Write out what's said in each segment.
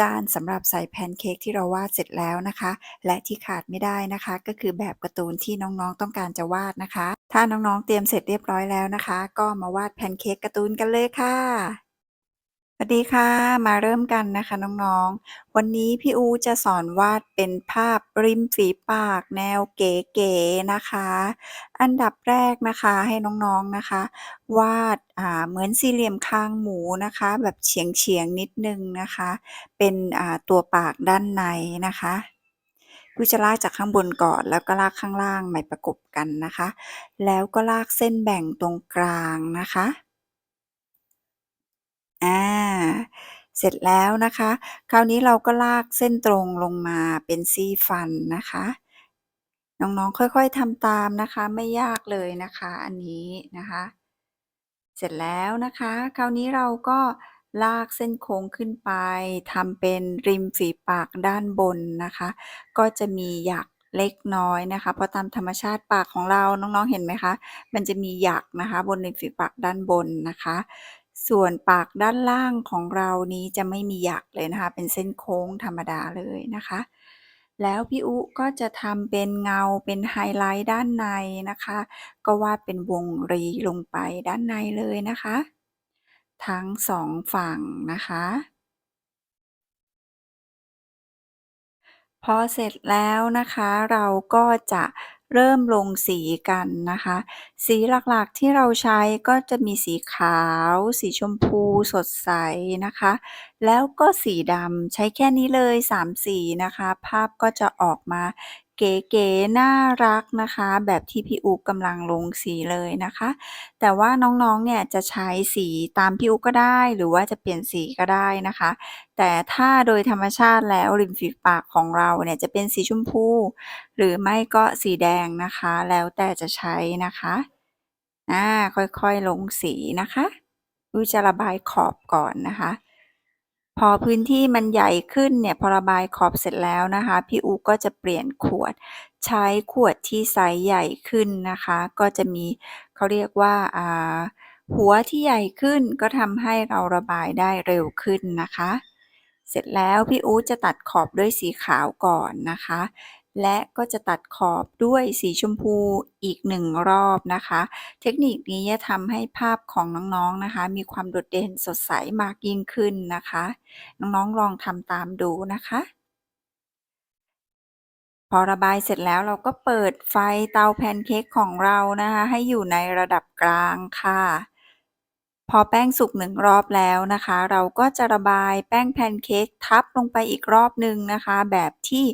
จานสำหรับใส่แพนเค้กที่เราวาดเสร็จแล้วนะคะ และที่ขาดไม่ได้นะคะ ก็คือแบบการ์ตูนที่น้องๆต้องการจะวาดนะคะ ถ้าน้องๆเตรียมเสร็จเรียบร้อยแล้วนะคะ ก็มาวาดแพนเค้กการ์ตูนกันเลยค่ะ วัสดีค่ะ มาเริ่มกันนะคะน้องๆ วันนี้พี่อูจะสอนวาดเป็นภาพริมฝีปากแนวเก๋ๆนะคะ อันดับแรกนะคะให้น้องๆนะคะ วาดอ่าเหมือนสี่เหลี่ยมคางหมูนะคะ แบบเฉียงๆนิดนึงนะคะ เป็นอ่าตัวปากด้านในนะคะกูจะลากจากข้างบนก่อน แล้วก็ลากข้างล่างมาประกบกันนะคะ แล้วก็ลากเส้นแบ่งตรงกลางนะคะอา เสร็จแล้วนะคะ คราวนี้เราก็ลากเส้นตรงลงมาเป็นซี่ฟันนะคะ น้องๆค่อยๆทำตามนะคะ ไม่ยากเลยนะคะ อันนี้นะคะ เสร็จแล้วนะคะ คราวนี้เราก็ลากเส้นโค้งขึ้นไปทำเป็นริมฝีปากด้านบนนะคะ ก็จะมีหยักเล็กน้อยนะคะ เพราะตามธรรมชาติปากของเราน้องๆเห็นไหมคะ มันจะมีหยักนะคะ บนริมฝีปากด้านบนนะคะ ส่วนปากด้านล่างของเรานี้จะไม่มีหยักเลยนะคะ เป็นเส้นโค้งธรรมดาเลยนะคะ แล้วพี่อุก็จะทำเป็นเงาเป็นไฮไลท์ด้านในนะคะ ก็วาดเป็นวงรีลงไปด้านในเลยนะคะ ทั้งสองฝั่งนะคะพอเสร็จแล้วนะคะเราก็จะ เริ่มลงสีกันนะคะ สีหลักๆที่เราใช้ก็จะมีสีขาว สีชมพูสดใสนะคะ แล้วก็สีดำใช้แค่นี้เลย 3 สีนะคะ ภาพก็จะออกมา เก๋ๆ น่ารักนะคะ แบบที่พี่อุ๊กำลังลงสีเลยนะคะ แต่ว่าน้อง ๆ เนี่ยจะใช้สีตามพี่อุ๊กก็ได้ หรือว่าจะเปลี่ยนสีก็ได้นะคะ แต่ถ้าโดยธรรมชาติแล้วริมฝีปากของเราเนี่ยจะเป็นสีชมพู หรือไม่ก็สีแดงนะคะ แล้วแต่จะใช้นะคะอ่าค่อยๆ ลงสีนะคะ อุจะระบายขอบก่อนนะคะ พอพื้นที่มันใหญ่ขึ้นเนี่ยพอระบายขอบเสร็จแล้วนะคะ พี่อูก็จะเปลี่ยนขวด ใช้ขวดที่ไซส์ใหญ่ขึ้นนะคะ ก็จะมีเขาเรียกว่าอ่าหัวที่ใหญ่ขึ้นก็ทำให้เราระบายได้เร็วขึ้นนะคะ เสร็จแล้วพี่อูจะตัดขอบด้วยสีขาวก่อนนะคะ และก็จะตัดขอบด้วยสีชมพูอีกหนึ่งรอบนะคะ เทคนิคนี้จะทำให้ภาพของน้องๆนะคะ มีความโดดเด่นสดใสมากยิ่งขึ้นนะคะ น้องๆลองทำตามดูนะคะ พอระบายเสร็จแล้วเราก็เปิดไฟเตาแพนเค้กของเรานะคะ ให้อยู่ในระดับกลางค่ะ พอแป้งสุกหนึ่งรอบแล้วนะคะ เราก็จะระบายแป้งแพนเค้กทับลงไปอีกรอบหนึ่งนะคะ แบบที่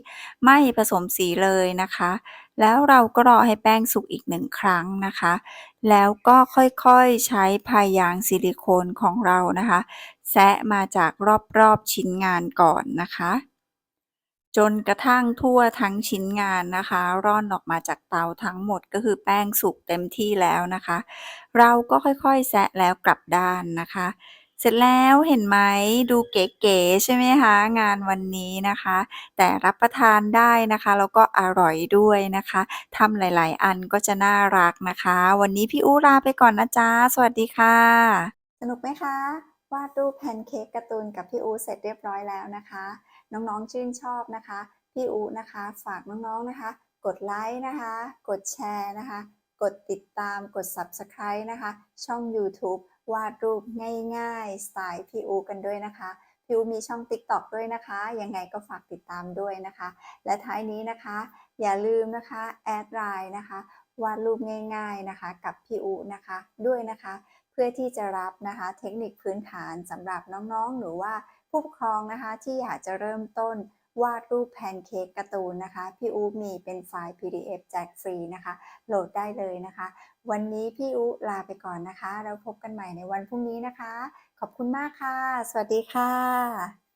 ไม่ผสมสีเลยนะคะ แล้วเราก็รอให้แป้งสุกอีกหนึ่งครั้งนะคะ แล้วก็ค่อยๆใช้พายยางซิลิโคนของเรานะคะ แซะมาจากรอบๆชิ้นงานก่อนนะคะ จนกระทั่งทั่วทั้งชิ้นงานนะคะ ร่อนออกมาจากเตาทั้งหมดก็คือแป้งสุกเต็มที่แล้วนะคะ เราก็ค่อยๆแซะแล้วกลับด้านนะคะ เสร็จแล้วเห็นไหมดูเก๋ๆใช่ไหมคะงานวันนี้นะคะ แต่รับประทานได้นะคะแล้วก็อร่อยด้วยนะคะทำหลายๆ อันก็จะน่ารักนะคะ วันนี้พี่อู้ลาไปก่อนนะจ๊ะสวัสดีค่ะ สนุกไหมคะวาดรูปแพนเค้กการ์ตูนกับพี่อูเสร็จเรียบร้อยแล้วนะคะ น้องๆชื่นชอบนะคะ พี่อูนะคะ ฝากน้องๆนะคะ กดไลค์นะคะ กดแชร์นะคะ กดติดตามกด Subscribe นะคะ ช่อง YouTube วาดรูปง่ายๆ สไตล์พี่อูกันด้วยนะคะพี่อูมีช่อง TikTok ด้วยนะคะ ยังไงก็ฝากติดตามด้วยนะคะ และท้ายนี้นะคะ อย่าลืมนะคะแอดไลน์นะคะ วาดรูปง่าย ๆนะคะ กับพี่อูนะคะด้วยนะคะ เพื่อที่จะรับนะคะ เทคนิคพื้นฐานสำหรับน้องๆ หรือว่า ผู้ปกครองนะคะที่อยากจะเริ่มต้นวาดรูปแพนเค้กการ์ตูนนะคะ พี่อูมีเป็นไฟล์ PDF แจกฟรีนะคะ โหลดได้เลยนะคะ วันนี้พี่อูลาไปก่อนนะคะแล้วพบกันใหม่ในวันพรุ่งนี้นะคะ ขอบคุณมากค่ะ สวัสดีค่ะ